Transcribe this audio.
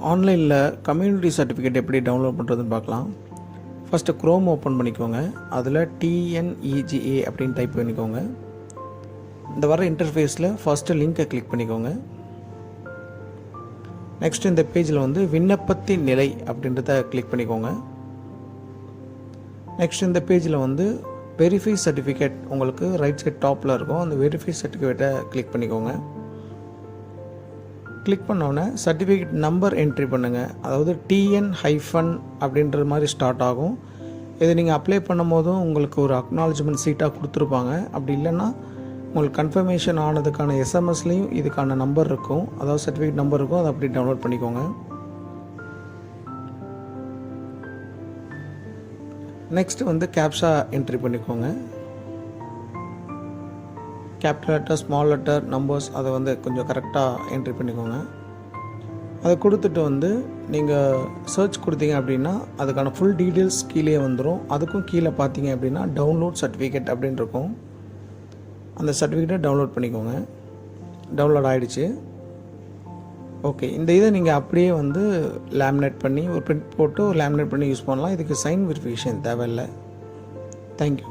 ஆன்லைனில் community certificate எப்படி download பண்ணுறதுன்னு பார்க்கலாம். ஃபஸ்ட்டு க்ரோம் ஓப்பன் பண்ணிக்கோங்க. அதில் டிஎன்இஜிஏ அப்படின்னு டைப் பண்ணிக்கோங்க. இந்த வர இன்டர்ஃபேஸில் ஃபஸ்ட்டு லிங்க்கை கிளிக் பண்ணிக்கோங்க. நெக்ஸ்ட் இந்த பேஜில் வந்து விண்ணப்பத்தின் நிலை அப்படின்றத கிளிக் பண்ணிக்கோங்க. நெக்ஸ்ட் இந்த பேஜில் வந்து வெரிஃபை சர்டிஃபிகேட் உங்களுக்கு ரைட் சைட் டாப்பில் இருக்கும். அந்த வெரிஃபை சர்டிஃபிகேட்டை கிளிக் பண்ணிக்கோங்க. கிளிக் பண்ணோன்னே சர்டிஃபிகேட் நம்பர் என்ட்ரி பண்ணுங்கள் அதாவது டிஎன் ஹைஃபன் அப்படின்ற மாதிரி ஸ்டார்ட் ஆகும். இது நீங்கள் அப்ளை பண்ணும் போதும் உங்களுக்கு ஒரு அக்னாலஜ்மெண்ட் சீட்டாக கொடுத்துருப்பாங்க. அப்படி இல்லைன்னா உங்களுக்கு கன்ஃபர்மேஷன் ஆனதுக்கான எஸ்எம்எஸ்லேயும் இதுக்கான நம்பர் இருக்கும். அதாவது சர்டிஃபிகேட் நம்பர் இருக்கும். அதை அப்படி டவுன்லோட் பண்ணிக்கோங்க. நெக்ஸ்ட் வந்து கேப்ஷா என்ட்ரி பண்ணிக்கோங்க. Capital letter small letter numbers அதை வந்து கொஞ்சம் கரெக்டாக என்ட்ரி பண்ணிக்கோங்க. அதை கொடுத்துட்டு வந்து நீங்கள் சர்ச் கொடுத்தீங்க அப்படின்னா அதுக்கான ஃபுல் டீட்டெயில்ஸ் கீழே வந்துடும் அதுக்கும் கீழே பார்த்தீங்க அப்படின்னா டவுன்லோட் சர்டிஃபிகேட் அப்படின்னு இருக்கும். அந்த சர்டிஃபிகேட்டை டவுன்லோட் பண்ணிக்கோங்க. டவுன்லோட் ஆகிடுச்சு ஓகே இந்த இதை நீங்கள் அப்படியே வந்து லேமினேட் பண்ணி ஒரு பிரிண்ட் போட்டு லேமினேட் பண்ணி யூஸ் பண்ணலாம். இதுக்கு சைன் வெரிஃபிகேஷன் தேவையில்லை. தேங்க்யூ